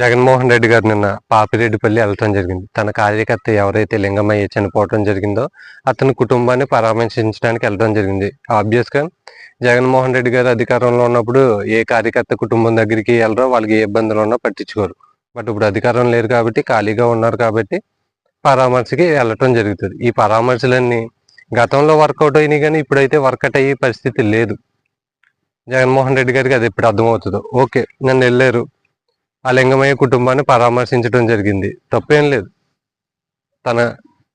జగన్మోహన్ రెడ్డి గారు నిన్న పాపిరెడ్డిపల్లి వెళ్ళటం జరిగింది. తన కార్యకర్త ఎవరైతే లింగమయ్య చనిపోవటం జరిగిందో అతని కుటుంబాన్ని పరామర్శించడానికి వెళ్ళడం జరిగింది. ఆబ్వియస్గా జగన్మోహన్ రెడ్డి గారు అధికారంలో ఉన్నప్పుడు ఏ కార్యకర్త కుటుంబం దగ్గరికి వెళ్ళరో వాళ్ళకి ఏ ఇబ్బందులు ఉన్నా పట్టించుకోరు. బట్ ఇప్పుడు అధికారం లేరు కాబట్టి ఖాళీగా ఉన్నారు కాబట్టి పరామర్శకి వెళ్ళటం జరుగుతుంది. ఈ పరామర్శలన్నీ గతంలో వర్కౌట్ అయినాయి కానీ ఇప్పుడైతే వర్కౌట్ అయ్యే పరిస్థితి లేదు. జగన్మోహన్ రెడ్డి గారికి అది ఎప్పుడు అర్థమవుతుందో. ఓకే నన్ను వెళ్ళారు. ఆ లింగమయ్య కుటుంబాన్ని పరామర్శించడం జరిగింది. తప్పేం లేదు. తన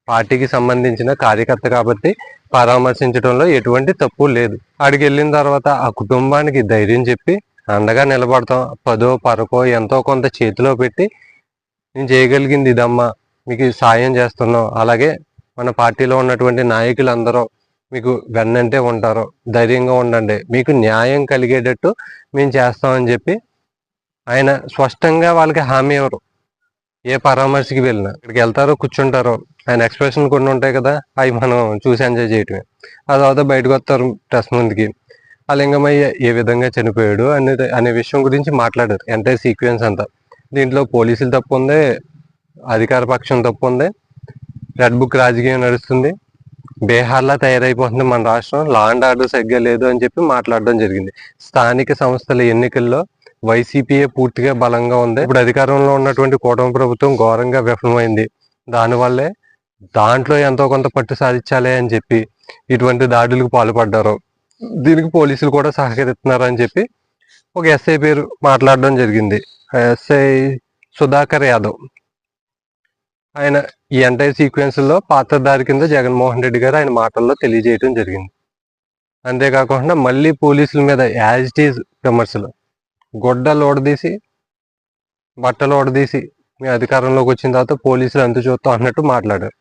పార్టీకి సంబంధించిన కార్యకర్త కాబట్టి పరామర్శించడంలో ఎటువంటి తప్పు లేదు. ఆడికి వెళ్ళిన తర్వాత ఆ కుటుంబానికి ధైర్యం చెప్పి అండగా నిలబడతాం. పదో పరకో ఎంతో కొంత చేతిలో పెట్టి నేను చేయగలిగింది ఇదమ్మా. మీకు సాయం చేస్తున్నాం. అలాగే మన పార్టీలో ఉన్నటువంటి నాయకులందరూ మీకు వెన్నంటే ఉంటారు. ధైర్యంగా ఉండండి. మీకు న్యాయం కలిగేటట్టు మేము చేస్తామని చెప్పి ఆయన స్పష్టంగా వాళ్ళకి హామీ ఇవ్వరు. ఏ పరామర్శకి వెళ్ళినా ఇక్కడికి వెళ్తారో కూర్చుంటారో ఆయన ఎక్స్ప్రెషన్ కొన్ని ఉంటాయి కదా అవి మనం చూసి ఎంజాయ్ చేయటమే. ఆ తర్వాత బయటకు వస్తారు ప్రెస్ ముందుకి. ఆ లింగమయ్య ఏ విధంగా చనిపోయాడు? అనే అనే విషయం గురించి మాట్లాడారు. ఎంటైర్ సీక్వెన్స్ అంతా. దీంట్లో పోలీసులు తప్పు ఉంది అధికార పక్షం తప్పు ఉంది రెడ్ బుక్ రాజకీయం నడుస్తుంది బీహార్లా తయారైపోతుంది మన రాష్ట్రం లా అండ్ ఆర్డర్ సరిగ్గా లేదు అని చెప్పి మాట్లాడడం జరిగింది. స్థానిక సంస్థల ఎన్నికల్లో వైసీపీఏ పూర్తిగా బలంగా ఉంది. ఇప్పుడు అధికారంలో ఉన్నటువంటి కూటమి ప్రభుత్వం ఘోరంగా విఫలమైంది. దానివల్లే దాంట్లో ఎంతో కొంత పట్టు సాధించాలి అని చెప్పి ఇటువంటి దాడులకు పాల్పడ్డారు. దీనికి పోలీసులు కూడా సహకరిస్తున్నారు అని చెప్పి ఒక ఎస్ఐ పేరు మాట్లాడడం జరిగింది. ఎస్ఐ సుధాకర్ యాదవ్. ఆయన ఈ ఎంటైర్ సీక్వెన్స్లో పాత్రధారి కింద జగన్మోహన్ రెడ్డి గారు ఆయన మాటల్లో తెలియజేయడం జరిగింది. అంతేకాకుండా మళ్ళీ పోలీసుల మీద యాజ్ ఇట్ ఈజ్ విమర్శలు గొడ్డలు ఓడదీసి బట్టలు ఓడదీసి మీ అధికారంలోకి వచ్చిన తర్వాత పోలీసులు ఎంత చూస్తాం అన్నట్టు మాట్లాడారు.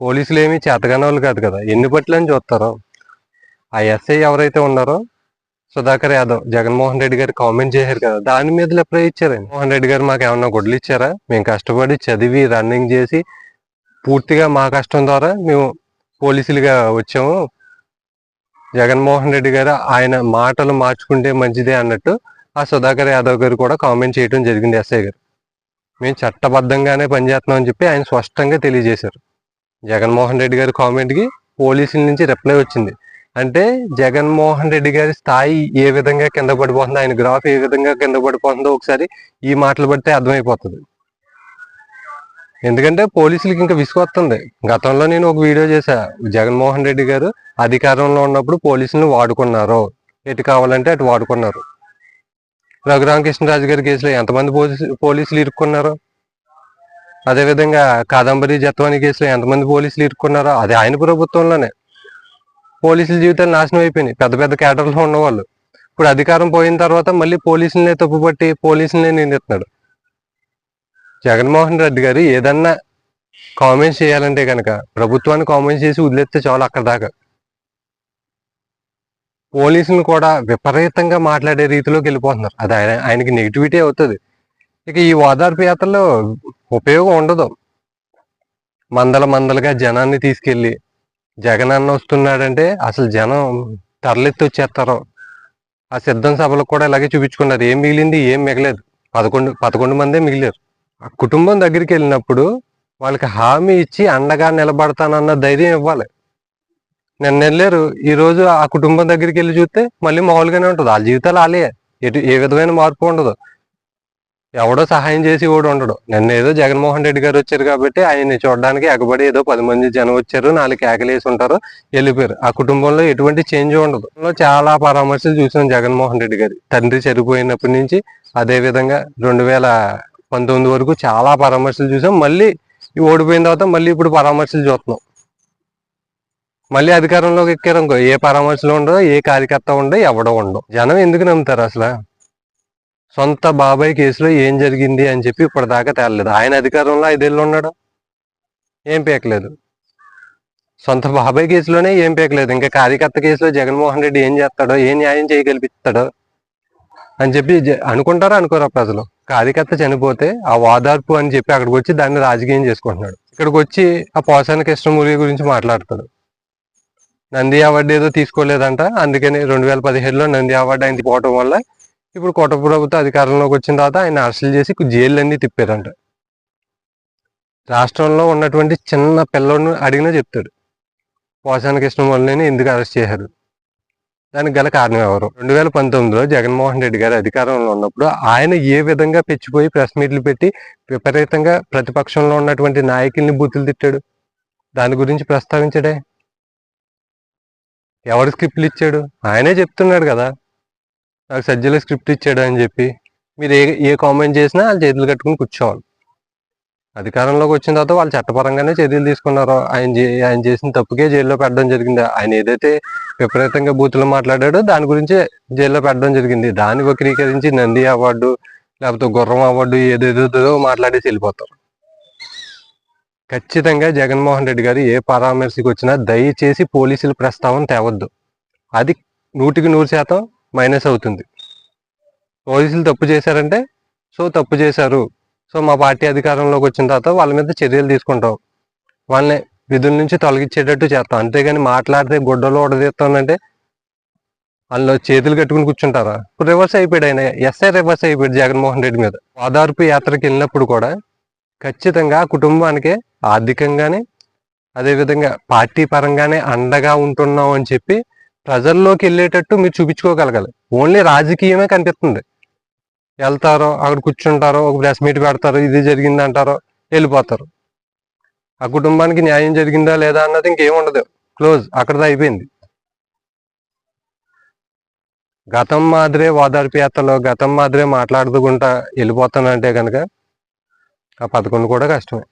పోలీసులు ఏమీ చేతగాని వాళ్ళు కాదు కదా. ఎన్ని బట్టలు అని చూస్తారో? ఆ ఎస్ఐ ఎవరైతే ఉన్నారో? సుధాకర్ యాదవ్ జగన్మోహన్ రెడ్డి గారు కామెంట్ చేశారు కదా. దాని మీద ఎప్పుడై ఇచ్చారు? మోహన్ రెడ్డి గారు మాకు ఏమన్నా గుడ్లు ఇచ్చారా? మేము కష్టపడి చదివి రన్నింగ్ చేసి పూర్తిగా మా కష్టం ద్వారా మేము పోలీసులుగా వచ్చాము. జగన్మోహన్ రెడ్డి గారు ఆయన మాటలు మార్చుకుంటే మంచిదే అన్నట్టు ఆ సుధాకర్ యాదవ్ గారు కూడా కామెంట్ చేయడం జరిగింది ఎస్ఐ గారు. మేము చట్టబద్ధంగానే పనిచేస్తున్నామని చెప్పి ఆయన స్పష్టంగా తెలియజేశారు. జగన్మోహన్ రెడ్డి గారి కామెంట్కి పోలీసుల నుంచి రిప్లై వచ్చింది. అంటే జగన్మోహన్ రెడ్డి గారి స్థాయి ఏ విధంగా కింద పడిపోతుందో ఆయన గ్రాఫ్ ఏ విధంగా కింద పడిపోతుందో ఒకసారి ఈ మాటలు పడితే అర్థమైపోతుంది. ఎందుకంటే పోలీసులకి ఇంకా విసుకొస్తుంది గతంలో నేను ఒక వీడియో చేశా. జగన్మోహన్ రెడ్డి గారు అధికారంలో ఉన్నప్పుడు పోలీసులను వాడుకున్నారు. ఎటు కావాలంటే అటు వాడుకున్నారు. రఘురామకృష్ణరాజు గారి కేసులో ఎంతమంది పోలీసులు ఇరుక్కున్నారు? అదేవిధంగా కాదంబరి జత్వాని కేసులో ఎంతమంది పోలీసులు ఇరుక్కున్నారో? అది ఆయన ప్రభుత్వంలోనే. పోలీసుల జీవితాలు నాశనం అయిపోయినాయి. పెద్ద పెద్ద క్యాటర్లో ఉన్నవాళ్ళు. ఇప్పుడు అధికారం పోయిన తర్వాత మళ్ళీ పోలీసులనే తప్పుపట్టి పోలీసులనే నిందిస్తున్నాడు. జగన్మోహన్ రెడ్డి గారు ఏదన్నా కామెంట్స్ చేయాలంటే కనుక ప్రభుత్వాన్ని కామెంట్స్ చేసి వదిలేస్తే చాలు అక్కడ దాకా. పోలీసులు కూడా విపరీతంగా మాట్లాడే రీతిలోకి వెళ్ళిపోతున్నారు. అది ఆయన ఆయనకి నెగిటివిటీ అవుతుంది. ఇక ఈ ఓదార్పు యాత్రలో ఉపయోగం ఉండదు. మందల మందలుగా జనాన్ని తీసుకెళ్ళి జగన్ అన్న వస్తున్నాడంటే అసలు జనం తరలెత్తి వచ్చేస్తారు. ఆ సిద్ధం సభలకు కూడా ఇలాగే చూపించుకున్నారు. ఏం మిగిలింది ఏం మిగలేదు. పదకొండు పదకొండు మందే మిగిలారు. ఆ కుటుంబం దగ్గరికి వెళ్ళినప్పుడు వాళ్ళకి హామీ ఇచ్చి అండగా నిలబడతానన్న ధైర్యం ఇవ్వాలి. నిన్న వెళ్ళారు ఈ రోజు ఆ కుటుంబం దగ్గరికి వెళ్ళి చూస్తే మళ్ళీ మామూలుగానే ఉంటుంది. వాళ్ళ జీవితాలు వాళ్ళే. ఎటు ఏ విధమైన మార్పు ఉండదు. ఎవడో సహాయం చేసి ఓడి ఉండడు. నిన్న ఏదో జగన్మోహన్ రెడ్డి గారు వచ్చారు కాబట్టి ఆయన్ని చూడడానికి ఎగబడి ఏదో పది మంది జనం వచ్చారు. నాలుగు కేకలేసి ఉంటారు. వెళ్ళిపోయారు. ఆ కుటుంబంలో ఎటువంటి చేంజ్ ఉండదు. చాలా పరామర్శలు చూసాం జగన్మోహన్ రెడ్డి గారి తండ్రి చనిపోయినప్పటి నుంచి. అదే విధంగా రెండు వేల పంతొమ్మిది వరకు చాలా పరామర్శలు చూసాం. మళ్ళీ ఓడిపోయిన తర్వాత మళ్ళీ ఇప్పుడు పరామర్శలు చూస్తున్నాం. మళ్ళీ అధికారంలోకి ఎక్కారు ఏ పరామర్శలు ఉండవు ఏ కార్యకర్త ఉండవు ఎవడో ఉండవు జనం ఎందుకు నమ్ముతారు అసలు? సొంత బాబాయ్ కేసులో ఏం జరిగింది అని చెప్పి ఇప్పటిదాకా తేలలేదు. ఆయన అధికారంలో ఐదేళ్ళు ఉన్నాడు. ఏం పేకలేదు. సొంత బాబాయ్ కేసులోనే ఏం పేకలేదు. ఇంకా కార్యకర్త కేసులో జగన్మోహన్ రెడ్డి ఏం చేస్తాడో ఏ న్యాయం చేయగలిపిస్తాడో అని చెప్పి అనుకుంటారా అనుకోరా ప్రజలు? కార్యకర్త చనిపోతే ఆ వాదార్పు అని చెప్పి అక్కడికి వచ్చి దాన్ని రాజకీయం చేసుకుంటున్నాడు. ఇక్కడికి వచ్చి ఆ పోసాన కృష్ణమూర్తి గురించి మాట్లాడతాడు. నంది అవార్డు ఏదో తీసుకోలేదంట. అందుకని రెండు వేల పదిహేడులో నంది అవార్డు ఆయన పోవటం వల్ల ఇప్పుడు కోట ప్రభుత్వం అధికారంలోకి వచ్చిన తర్వాత ఆయన అరెస్టులు చేసి జైళ్ళన్నీ తిప్పారంట. రాష్ట్రంలో ఉన్నటువంటి చిన్న పిల్లోడిని అడిగినా చెప్తాడు. పోసాన కృష్ణమూర్తిని ఎందుకు అరెస్ట్ చేశారు? దానికి గల కారణం ఎవరు? రెండు వేల పంతొమ్మిదిలో జగన్మోహన్ రెడ్డి గారు అధికారంలో ఉన్నప్పుడు ఆయన ఏ విధంగా పెచ్చిపోయి ప్రెస్ మీట్లు పెట్టి విపరీతంగా ప్రతిపక్షంలో ఉన్నటువంటి నాయకుల్ని బూతులు తిట్టాడు? దాని గురించి ప్రస్తావించడే? ఎవరు స్క్రిప్ట్లు ఇచ్చాడు? ఆయనే చెప్తున్నాడు కదా. నాకు సజ్జల స్క్రిప్ట్ ఇచ్చాడు అని చెప్పి. మీరు ఏ ఏ కామెంట్ చేసినా వాళ్ళు చేతులు కట్టుకుని కూర్చోవాలి. అధికారంలోకి వచ్చిన తర్వాత వాళ్ళు చట్టపరంగానే చర్యలు తీసుకున్నారు. ఆయన చే- ఆయన చేసిన తప్పుకే జైల్లో పెట్టడం జరిగింది. ఆయన ఏదైతే విపరీతంగా బూతులు మాట్లాడాడో దాని గురించి జైల్లో పెట్టడం జరిగింది. దాన్ని వక్రీకరించి నంది అవార్డు లేకపోతే గుర్రం అవార్డు ఏదేదో మాట్లాడేసి వెళ్ళిపోతారు ఖచ్చితంగా జగన్మోహన్ రెడ్డి గారు ఏ పరామర్శకు వచ్చినా దయచేసి పోలీసుల ప్రస్తావన తేవద్దు. అది నూటికి నూరు శాతం మైనస్ అవుతుంది. పోలీసులు తప్పు చేశారంటే సో తప్పు చేశారు. సో మా పార్టీ అధికారంలోకి వచ్చిన తర్వాత వాళ్ళ మీద చర్యలు తీసుకుంటాం. వాళ్ళని విధుల నుంచి తొలగించేటట్టు చేస్తాం. అంతేగాని మాట్లాడితే గుడ్డలో ఓడదీస్తానంటే వాళ్ళు చేతులు కట్టుకుని కూర్చుంటారా? ఇప్పుడు రివర్స్ అయిపోయాడు ఆయన. ఎస్ఐ రివర్స్ అయిపోయాడు జగన్మోహన్ రెడ్డి మీద. ఓదార్పు యాత్రకి వెళ్ళినప్పుడు కూడా ఖచ్చితంగా కుటుంబానికి ఆర్థికంగానే అదేవిధంగా పార్టీ పరంగానే అండగా ఉంటున్నాం అని చెప్పి ప్రజల్లోకి వెళ్ళేటట్టు మీరు చూపించుకోగలగాలి. ఓన్లీ రాజకీయమే కనిపిస్తుంది. వెళ్తారో అక్కడ కూర్చుంటారో ఒక ప్రెస్ మీట్ పెడతారు ఇది జరిగింది అంటారో వెళ్ళిపోతారు. ఆ కుటుంబానికి న్యాయం జరిగిందా లేదా అన్నది ఇంకేం ఉండదు క్లోజ్ అక్కడది అయిపోయింది. గతం మాదిరే ఓదార్పు గతం మాదిరే మాట్లాడుకుంటా వెళ్ళిపోతానంటే కనుక ఆ పదకొండు కూడా కష్టమే.